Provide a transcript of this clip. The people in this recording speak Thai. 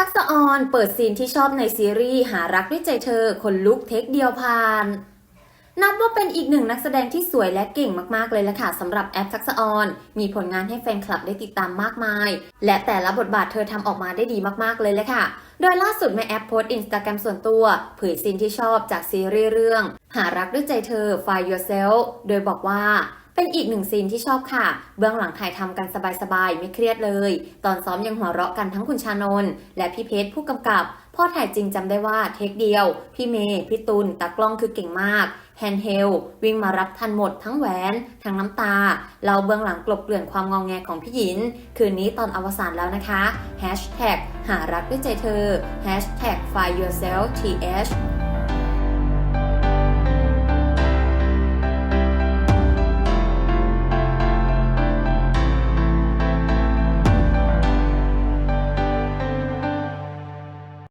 ทักษะออนเปิดซีนที่ชอบในซีรีส์หารักด้วยใจเธอ คนลุกเทคเดียวผ่าน นับว่าเป็นอีกหนึ่งนักแสดงที่สวยและเก่งมากๆเลยละค่ะสำหรับแอปทักษะออน มีผลงานให้แฟนคลับได้ติดตามมากมาย และแต่ละบทบาทเธอทำออกมาได้ดีมากๆเลยละค่ะ โดยล่าสุดแม่แอปโพสต์อินสตาแกรมส่วนตัว เผยซีนที่ชอบจากซีรีส์เรื่อง หารักด้วยใจเธอ Find Yourself โดยบอกว่า เป็นอีกหนึ่งซีนที่ชอบค่ะ เบื้องหลังถ่ายทำกันสบายๆ ไม่เครียดเลย ตอนซ้อมยังหัวเราะกันทั้งคุณชานนท์และพี่เพชรผู้กำกับพ่อถ่ายจริงจำได้ว่าเทคเดียว พี่เมย์พี่ตุลตากล้องคือเก่งมากแฮนด์เฮลวิ่งมารับทันหมดทั้งแหวน ทั้งน้ำตา เราเบื้องหลังกลบเกลื่อนความงองแงของพี่หยิน คืนนี้ตอนอวสานแล้วนะคะ Hashtag หารักด้วยใจเธอ Hashtag find yourself th